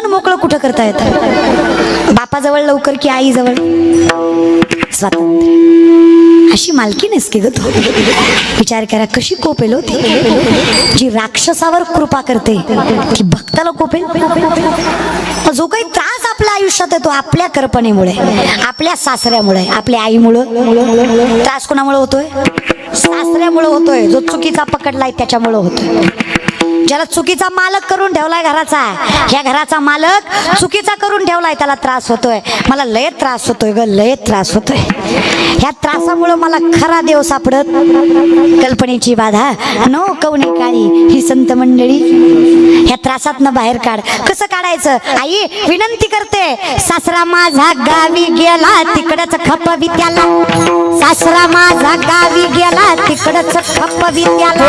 मन मोकळं कुठं करता येतं? बापाजवळ लवकर की आईजवळ? स्वातंत्र्य. अशी मालकी नस की ग तू. विचार करा कशी कोपेल होती जी राक्षसावर कृपा करते ती भक्ताला कोपेल? जो काही त्रास आपल्या आयुष्यात येतो आपल्या कल्पनेमुळे आपल्या सासऱ्यामुळे आपल्या आईमुळं त्रास कोणामुळे होतोय? सासऱ्यामुळे होतोय. जो चुकीचा पकडलाय त्याच्यामुळं होतोय. ज्याला चुकीचा मालक करून ठेवलाय घराचा ह्या घराचा मालक चुकीचा करून ठेवलाय त्याला त्रास होतोय. मला लय त्रास होतोय ग लय त्रास होतोय. ह्या त्रासामुळं मला खरा देव सापडत. कल्पनेची बाधा नो कवने काळी ही संत मंडळी. ह्या त्रासातनं बाहेर काढ. कसं काढायचं? आई विनंती करते. सासरा माझा गावी गेला तिकडच खप विद्याला. सासरा माझा गावी गेला तिकडच खप विद्याला.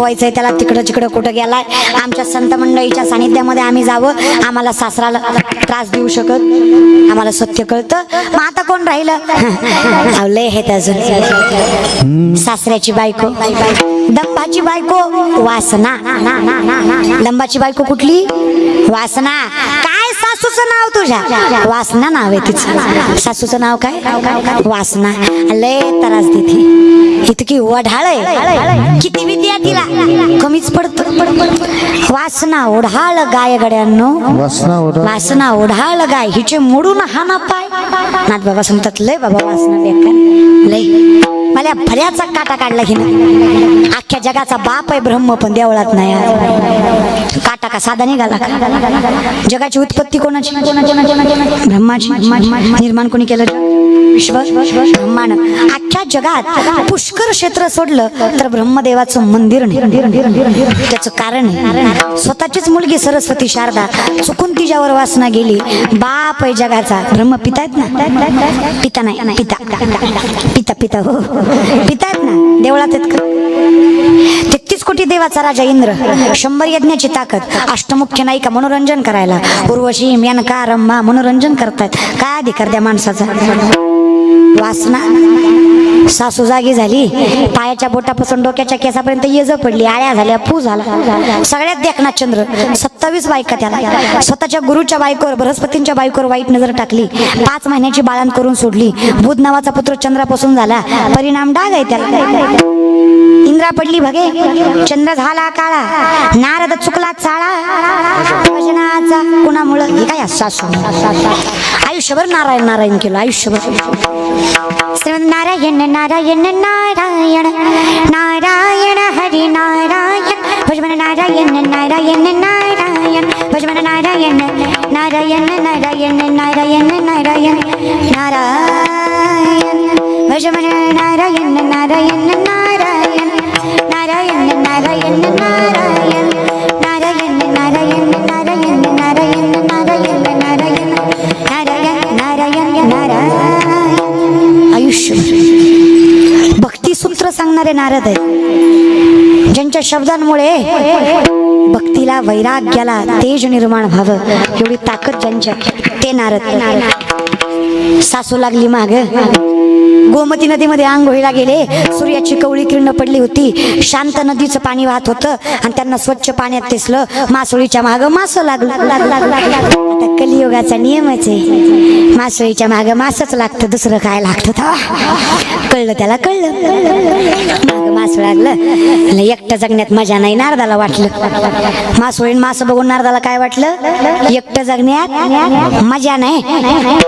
व्हायचं त्याला तिकडं तिकडं कुठं गेलाय आमच्या संत मंडळीच्या सानिध्यामध्ये आम्ही जावं. आम्हाला सासराला त्रास देऊ शकत आम्हाला सत्य कळतं. मग आता कोण राहिलं? लय आहेत अजून. सासऱ्याची बायको. दंबाची बायको वासना. दंबाची बायको कुठली? वासना. काय सासूचं नाव तुझ्या. वासना नाव आहे तिचं. सासूचं नाव काय? वासना. लय त्रास देते. इतकी वढाळ आहे. किती विद्या तिला. कमीच पडत. वासना ओढाळ गाय गड्यांनो. वासना ओढाळ. गाय. हिचे मोडून हा ना पाय. नाथ बाबा सांगतात लय बाबा वासना बेकार लय. मला फऱ्याचा काटा काढला की नाही अख्ख्या जगाचा बाप आहे ब्रह्म पण देवळात नाही यार काटा का साधा निघाला का? जगाची उत्पत्ती कोणाची? ब्रह्माची. निर्माण कोणी केलं? विश्व ब्रह्मांड जगात पुष्कर क्षेत्र सोडलं तर ब्रह्मदेवाचं मंदिर त्याचं कारण स्वतःचीच मुलगी सरस्वती शारदा चुकून तिच्यावर वासना गेली. बाप आहे जगाचा. ब्रह्म पिता आहेत ना? पिता नाही. पिता. पिता पिता हो. पिता आहेत ना? देवळात आहेत का? तेहतीस कोटी देवाचा राजा इंद्र. शंभर यज्ञाची ताकद. अष्टमुख्य नायिका मनोरंजन करायला. उर्वशी मेनका रम्मा मनोरंजन करतात. काय अधिकार द्या माणसाचा? वासना. सासू जागी झाली. पायाच्या बोटापासून डोक्याच्या केसापर्यंत येज पडली आळ्या झाल्या पू झाला. सगळ्यात देखना चंद्र सत्तावीस बायका त्याला. स्वतःच्या गुरुच्या बायकोवर बृहस्पतींच्या बायकोवर वाईट नजर टाकली. पाच महिन्याची बाळण करून सोडली. बुध नावाचा पुत्र चंद्रापासून झाला. परिणाम डाग आहे त्याला. इंद्रा पडली भगे. चंद्र झाला काळा. नारद चुकला चाळा. भजनाचा कुणामुळं? हे काय सासू? आयुष्यभर नारायण नारायण केलं आयुष्यभर. നാരായണ നാരായണ നാരായണ നാരായണ ഹരി നാരായണ ഭുജമന നാരായണ നാരായണ നാരായണ ഭുജമന നാരായണ നാരായണ നാരായണ നാരായണ നാരായണ നാരായണ ഭുജമന नारद आहेत ज्यांच्या शब्दांमुळे भक्तीला वैराग्याला तेज निर्माण व्हावं एवढी ताकद ज्यांच्या ते नारद. सासू लागली माग. गोमती नदीमध्ये आंघोळीला गेले. सूर्याची कवळी किरण पडली होती. शांत नदीचं पाणी वाहत होतं आणि त्यांना स्वच्छ पाण्यात दिसलं. मासोळीच्या माग मास लागलं. आता कलियुगाचा नियमच आहे. मासोळीच्या माग मासच लागतं दुसरं काय लागतं कळलं त्याला कळलं. माग मास लागलं. एकटं जगण्यात मजा नाही नारदाला वाटलं. मासोळीन मास बघून नारदाला काय वाटलं? एकटं जगण्यात मजा नाही.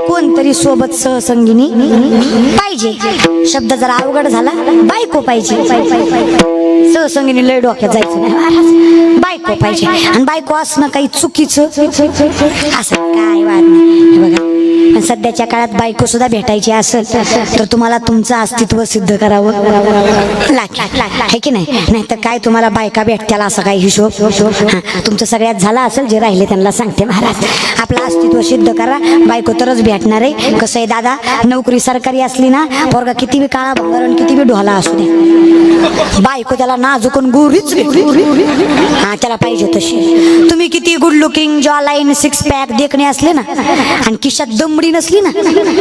कोणतरी सोबत सहसंगिनी पाहिजे शब्द जरा अवघड झाला बायको पाहिजे. सहसंगीने लय डोक्यात जायचं नाही. बायको पाहिजे. आणि बायको असणं काही चुकीचं? असं काय वाद नाही. बघा सध्याच्या काळात बायको सुद्धा भेटायची असेल तर तुम्हाला तुमचं अस्तित्व सिद्ध करावं. लागेल आहे की नाही? नाही तर काय तुम्हाला बायका भेटत्याला असं काही हिशोब? तुमचं सगळ्यात झालं असेल जे राहिले त्यांना सांगते महाराज. आपलं अस्तित्व सिद्ध करा. बायको तरच भेटणार. आहे कसं आहे दादा? नोकरी सरकारी असली ना पोरगा किती बी काळा भंगारण किती बी ढोला असू दे. बायको त्याला नाजुकून गुरीच हा त्याला पाहिजे तशी. तुम्ही किती good looking jaw line six pack देखणे असले ना आणि किशात दमडी नसली ना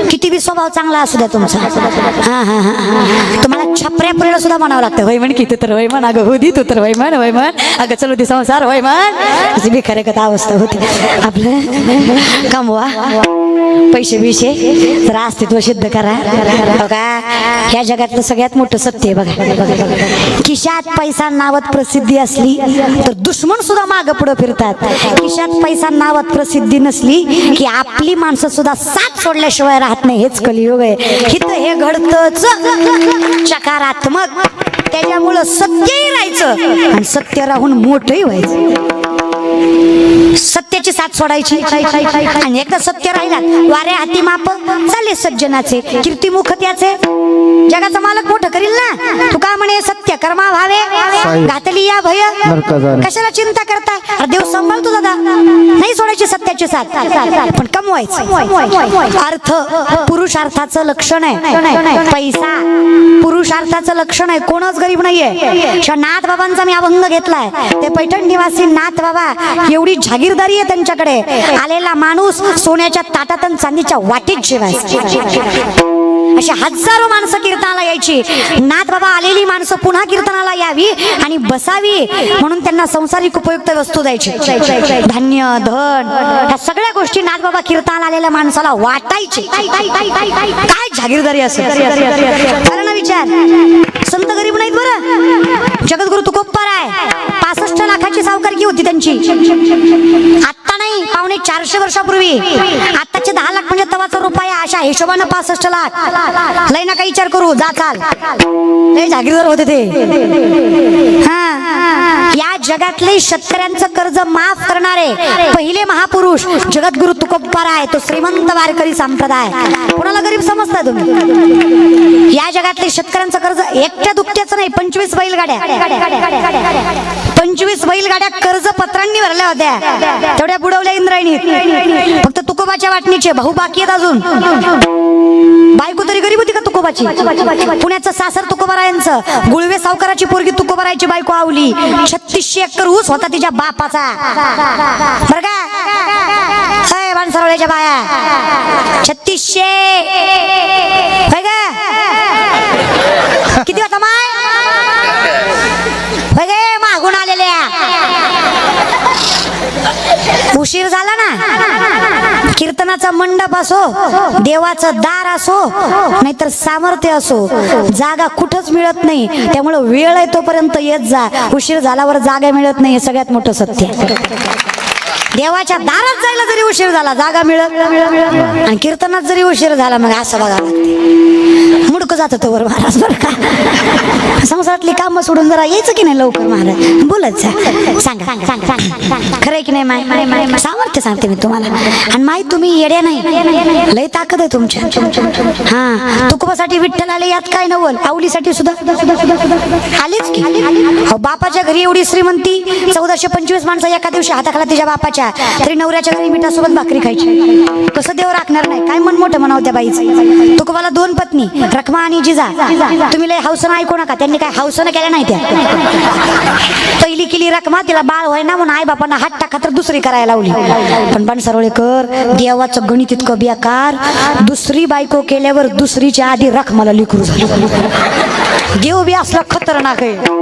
किती बी स्वभाव चांगला असू द्या तुमचा. हा हा हा तुम्हाला छपऱ्या पुरेला सुद्धा म्हणावं लागतं होय म्हण की तू तर होय म्हण अगं होती तू तर होय म्हण होय म्हण. अगं चलो ती संसार होय म्हण. अशी बी खरे कथा अवस्था होती. आपलं कमवा पैसे बिशे तर अस्तित्व सिद्ध करा. हो बघा ह्या जगातलं सगळ्यात मोठं सत्य आहे बघा. खिशात पैसा नावात प्रसिद्धी असली तर दुश्मन सुद्धा मागं पुढं फिरतात. खिशात पैसा नावात प्रसिद्धी नसली की आपली माणसं सुद्धा साथ सोडल्याशिवाय राहत नाही. हेच कलियुग आहे. हित हे घडतच. सकारात्मक त्याच्यामुळं सत्यही राहायचं आणि सत्य राहून मोठही व्हायचं. सत्य सत्याची साथ सोडायची. आणि एकदा सत्य राहिला वारे हाती माप चाले सज्जनाचे कीर्तिमुख त्याचे. जगाचा मालक मोठं करील ना? तू का म्हणे सत्य कर्मा भावे साई. घातली या भय. कशाला चिंता करता अरे देव सांभाळतो दादा. नाही सोडायची सत्याची साथ. पण कमवायचं. अर्थ पुरुषार्थाचं लक्षण आहे. पैसा पुरुषार्थाचं लक्षण आहे. कोणच गरीब नाहीये. नाथ बाबांचा मी अभंग घेतलाय. ते पैठण निवासी नाथ बाबा एवढी जागीरदारी आहे त्यांच्याकडे. आलेला माणूस सोन्याच्या ताटात आणि चांदीच्या वाटीत जेवायचा. अशी हजारो माणसं कीर्तनाला यायची. नाथ बाबा आलेली माणसं पुन्हा कीर्तनाला यावी आणि बसावी म्हणून त्यांना संसारिक उपयुक्त वस्तू द्यायची. धान्य धन ह्या सगळ्या गोष्टी नाथ बाबा कीर्तनाला आलेल्या माणसाला वाटायची. काय जागीरदारी असेल? करा ना विचार. संत गरीब नाहीत बरं. जगद्गुरु तुकोप्पार आहे. पासष्ट लाखाची सावकारकी होती त्यांची? चारशे वर्षापूर्वी. रुपया हिशोबानं पासष्ट लाख. लय नका विचार करू जा चाल. लय जागीरदार होते ते. हा. या जगातले शेतकऱ्यांचं कर्ज माफ करणारे पहिले महापुरुष जगद्गुरु तुकोप्पार आहे तो श्रीमंत वारकरी संप्रदाय कोणाला गरीब समजताय तुम्ही? या जगातले शेतकऱ्यांचं कर्ज एकट्या दुकट्याचं नाही पंचवीस बैलगाड्या. पंचवीस बैलगाड्या कर्ज पत्रांनी भरल्या होत्या. तेवढ्या बुडवल्या इंद्रायणी फक्त तुकोबाच्या वाटणीचे भाऊ बाकी आहेत अजून. बायको तरी गरीब होती का तुकोबाची? पुण्याचं सासर तुकोबारायांचं गुळवे सावकाराची पोरगी तुकोबारायची बायको आवली. छत्तीसशे एकर ऊस होता तिच्या बापाचा. बर का? हाय बाया. छत्तीसशे. किती होता माय? गे मागून आलेल्या. उशीर झाला ना? कीर्तनाचा मंडप असो देवाचं दार असो नाहीतर सामर्थ्य असो जागा कुठंच मिळत नाही त्यामुळं वेळ आहे तोपर्यंत येत जा उशीर झाल्यावर जागा मिळत नाही हे सगळ्यात मोठं सत्य आहे. देवाच्या दारात जायला जरी उशीर झाला जागा मिळत आणि कीर्तनात जरी उशीर झाला मग असं बघा मुडकं मुडक जात तो वर महाराज बरं का? संसारातली कामं सोडून जरा यायचं की नाही लवकर महाराज? बोलत जा. सांगा. खरंय की नाही माय? सामर्थ्य सांगते मी तुम्हाला. आणि माय तुम्ही येड्या नाही. लय ताकद आहे तुमच्या हा. तुकोबासाठी विठ्ठल आले यात काय नवल? आवलीसाठी सुद्धा? आलेच की? बापाच्या घरी एवढी श्रीमंती चौदाशे पंचवीस माणसं एका दिवशी हाताखाला तिच्या बापाच्या तरी नवऱ्याच्या घरी मिठासोबत भाकरी खायची. कसं देव राखणार नाही. काय मन मोठं म्हणावं त्या बाईचं? तुकोबाला दोन पत्नी रखमा आणि जिजा. तुम्ही लय हौसनं ऐकू नका. त्यांनी काय हौसनं केल्या नाही त्या? पहिली केली रखमा तिला बाळ होय ना म्हणून आई बापांना हात टाका तर दुसरी करायला लावली. पण पण सरोळेकर देवाचं गणित इतकं बेकार. दुसरी बायको केल्यावर दुसरीच्या आधी रखमाला लिकरू झालं. देव बी असला खतरनाक आहे.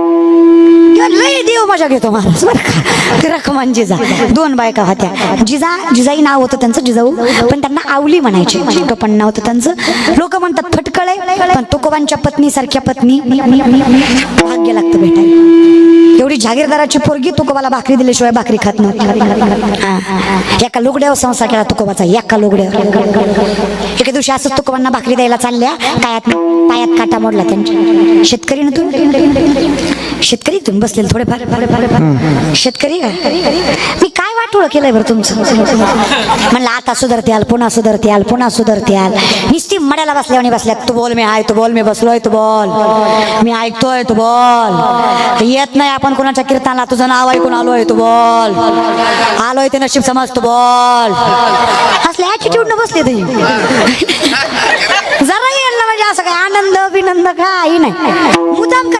मजा घेतो महाराज बरं का? ते रखमान जिजा. दोन बायका होत्या. जिजा जिजाई नाव होतं त्यांचं जिजाऊ. पण त्यांना आवली म्हणायचे. टोपण नाव होतं त्यांचं. लोक म्हणतात फटकळे पण तुकोबांच्या पत्नी सारख्या पत्नी भाग्य लागतं भेटायला. एवढी जागीरदाराची पोरगी तुकोबाला भाकरी दिल्याशिवाय भाकरी खात नव्हती. एका लुगड्यावर संसार केला तुकोबाचा एका लुगड्यावर. एके दिवशी असंच तुकोबांना भाकरी द्यायला चालल्या. कायात पायात काटा मोडला त्यांच्या. शेतकरी ना तू शेतकरी तुम्ही बसलेले थोडेफार. शेतकरी? मी काय वाटोळ केलंय बरं तुमचं? म्हणलं आता सुधरते आल पुन्हा सुधरते आल पुन्हा सुधरते आल निस्ती मड्याला बसल्या आणि बसल्या तू बोल मी आहे तू बोल मी बसलोय तू बोल. मी ऐकतोय तू बोल. येत नाही आपण कोणाच्या कीर्तनाला तुझं नाव ऐकून आलोय तू बोल. आलोय ते नशीब समज तू बोल. असले ऍटिट्यूड न बसले तुझी जरा यांना म्हणजे असं काय आनंद बिनंद काही नाही. मुदाम